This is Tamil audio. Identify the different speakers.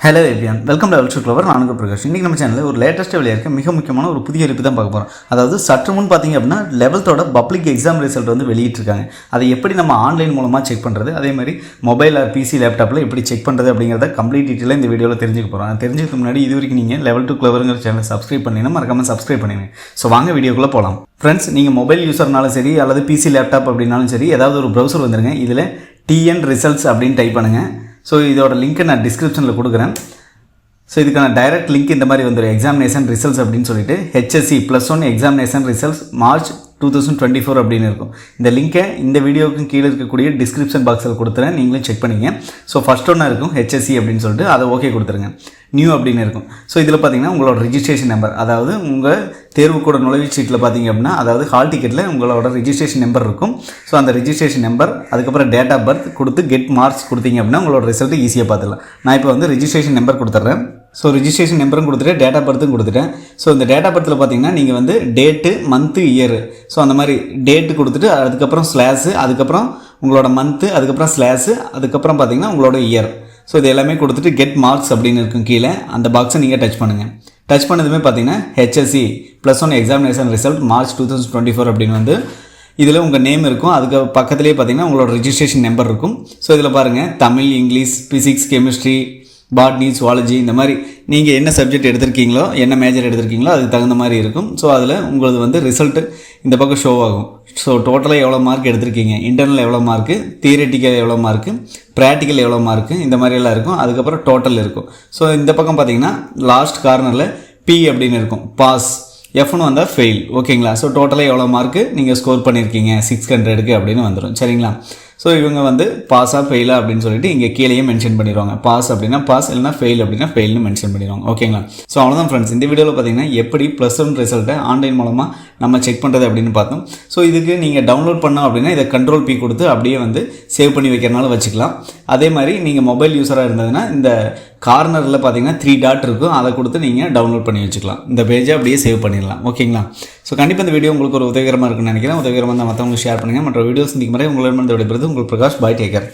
Speaker 1: Hello everyone welcome to also clever நானுக்கு Prakash. இன்றைக்கி நம்ம சேனலில் ஒரு லேட்டஸ்ட்டாக வெளியாக மிக முக்கியமான ஒரு புதிய அறிப்பு தான் பார்க்க போகிறோம் அதாவது சற்று முன் பார்த்தீங்க அப்படின்னா லெவல்த்தோட பப்ளிக் எக்ஸாம் ரிசல்ட் வந்து வெளியிட்டிருக்காங்க. அதை எப்படி நம்ம ஆன்லைன் மூலமாக செக் பண்ணுறது அதே மாதிரி மொபைல் ஆர் பிசி லேப்டாப்பில் எப்படி செக் பண்ணுறது அப்படிங்கிறத கம்ப்ளீட் டீட்டெயிலாக இந்த வீடியோவில் தெரிஞ்சுக்க போகிறோம் நான் தெரிஞ்சதுக்கு முன்னாடி இது வரைக்கும் நீங்கள் லெவல் டூ கிளவருங்கிற சேனல் சப்ஸ்கிரைப் பண்ணினா மறக்காமல் சப்ஸ்கிரைப் பண்ணிடுங்க ஸோ வாங்க வீடியோக்குள்ளே போகலாம் ஃப்ரெண்ட்ஸ் நீங்கள் மொபைல் யூஸர்னாலும் சரி அல்லது பிசி லேப்டாப் அப்படின்னாலும் சரி ஏதாவது ஒரு ப்ரௌசர் வந்துருங்க. இதில் டிஎன் ரிசல்ட்ஸ் அப்படின்னு டைப் பண்ணுங்கள் ஸோ இதோட லிங்க்கை நான் டிஸ்கிரிப்ஷனில் கொடுக்குறேன். ஸோ இதுக்கான டைரக்ட் லிங்க் இந்த மாதிரி வந்துடும் எக்ஸாமினேஷன் ரிசல்ட்ஸ் அப்படின்னு சொல்லிட்டு HSC plus one examination results March two thousand twenty four அப்படின்னு இருக்கும். இந்த லிங்க்கை இந்த வீடியோவுக்கு கீழே இருக்கக்கூடிய டிஸ்கிரிப்ஷன் பாக்ஸில் கொடுத்துறேன். நீங்களும் செக் பண்ணிங்க. ஸோ ஃபஸ்ட் ஒன்றா இருக்கும் ஹெச்எஸ்சி அப்படின்னு சொல்லிட்டு அதை ஓகே கொடுத்துருங்க. நியூ அப்படின்னு இருக்கும். ஸோ இதில் பார்த்தீங்கன்னா உங்களோட ரிஜிஸ்ட்ரேஷன் நம்பர் அதாவது உங்கள் தேர்வுக்கூட நுழைவு சீட்டில் பார்த்தீங்க அப்படின்னா அதாவது ஹால் டிக்கெட்டில் உங்களோட ரிஜிஸ்ட்ரேஷன் நம்பர் இருக்கும். ஸோ அந்த ரிஜிஸ்ட்ரேஷன் நம்பர் அதுக்கப்புறம் டேட் ஆஃப் பர்த் கொடுத்து கெட் மார்க்ஸ் கொடுத்தீங்க அப்படின்னா உங்களோட ரிசல்ட் ஈஸியாக பார்த்துக்கலாம் நான் இப்போ வந்து ரிஜிஸ்ட்ரேஷன் நம்பர் கொடுத்துட்றேன். ஸோ ரிஜிஸ்ட்ரேஷன் நம்பரும் கொடுத்துட்டு டேட் ஆஃப் பர்த்தும் கொடுத்துட்டேன். ஸோ இந்த டேட் ஆஃப் பர்த்தில் பார்த்தீங்கன்னா நீங்கள் வந்து டேட்டு மந்த்து இயர் ஸோ அந்த மாதிரி டேட்டு கொடுத்துட்டு அதுக்கப்புறம் ஸ்லாஸு அதுக்கப்புறம் உங்களோட மந்த்து அதுக்கப்புறம் ஸ்லாஸு அதுக்கப்புறம் பார்த்தீங்கன்னா உங்களோட இயர் ஸோ இது எல்லாமே கொடுத்துட்டு கெட் மார்க்ஸ் அப்படின்னு இருக்கும் கீழே. அந்த பாக்ஸை நீங்கள் டச் பண்ணுங்கள் டச் பண்ணதுமே பார்த்தீங்கன்னா HSC plus one examination result March two thousand twenty four அப்படின்னு வந்து இதில் உங்கள் நேம் இருக்கும். அதுக்கு பக்கத்துலேயே பார்த்தீங்கன்னா உங்களோட ரிஜிஸ்ட்ரேஷன் நம்பர் இருக்கும். ஸோ இதில் பாருங்கள் Tamil English physics chemistry botany zoology இந்த மாதிரி நீங்கள் என்ன சப்ஜெக்ட் எடுத்திருக்கீங்களோ என்ன மேஜர் எடுத்திருக்கீங்களோ அதுக்கு தகுந்த மாதிரி இருக்கும். ஸோ அதில் உங்களது வந்து ரிசல்ட்டு இந்த பக்கம் ஷோ ஆகும். ஸோ டோட்டலாக எவ்வளோ மார்க் எடுத்திருக்கீங்க? இன்டர்னல் எவ்வளோ மார்க்கு தியரட்டிக்கல் எவ்வளோ மார்க்கு ப்ராக்டிக்கல் எவ்வளோ மார்க்கு இந்த மாதிரியெல்லாம் இருக்கும். அதுக்கப்புறம் டோட்டல் இருக்கும். ஸோ இந்த பக்கம் பார்த்தீங்கன்னா லாஸ்ட் கார்னரில் பி அப்படின்னு இருக்கும். பாஸ் எஃப்னு வந்தால் ஃபெயில் ஓகேங்களா ஸோ டோட்டலாக எவ்வளோ மார்க்கு நீங்கள் ஸ்கோர் பண்ணியிருக்கீங்க சிக்ஸ் ஹண்ட்ரடுக்கு அப்படின்னு வந்துடும் சரிங்களா? ஸோ இவங்க வந்து பாஸாக ஃபெயிலா அப்படின்னு சொல்லிட்டு இங்கே கீழேயே மென்ஷன் பண்ணிடுவாங்க. பாஸ் அப்படின்னா பாஸ் இல்லைனா ஃபெயில் அப்படின்னா ஃபெயில்னு மென்ஷன் பண்ணிடுவாங்க. ஓகேங்களா ஸோ அவ்வளோதான் ஃப்ரெண்ட்ஸ் இந்த வீடியோவில் பார்த்தீங்கன்னா எப்படி ப்ளஸ் ஒன் ரிசல்ட்டை ஆன்லைன் மூலமாக நம்ம செக் பண்ணுறது அப்படின்னு பார்த்தோம். ஸோ இதுக்கு நீங்கள் டவுன்லோட் பண்ணோம் அப்படின்னா இதை கண்ட்ரோல் பி கொடுத்து அப்படியே வந்து சேவ் பண்ணி வைக்கிறனால வச்சுக்கலாம். அதே மாதிரி நீங்கள் மொபைல் யூஸராக இருந்ததுன்னா இந்த கார்னரில் பார்த்தீங்கன்னா த்ரீ டாட் இருக்கும். அதை கொடுத்து நீங்கள் டவுன்லோட் பண்ணி வச்சுக்கலாம். இந்த பேஜை அப்படியே சேவ் பண்ணிடலாம். ஓகேங்களா? ஸோ கண்டிப்பாக இந்த வீடியோ உங்களுக்கு ஒரு உதவிகரமாக இருக்குன்னு நினைக்கிறேன். உதவிகரமாக இருந்தால் மற்றவங்களுக்கு ஷேர் பண்ணுங்கள் மற்ற வீடியோஸ் இந்த மாதிரி உங்களிடமிருந்து விடைபெறுது உங்கள் பிரகாஷ் பாய் டேக்கர்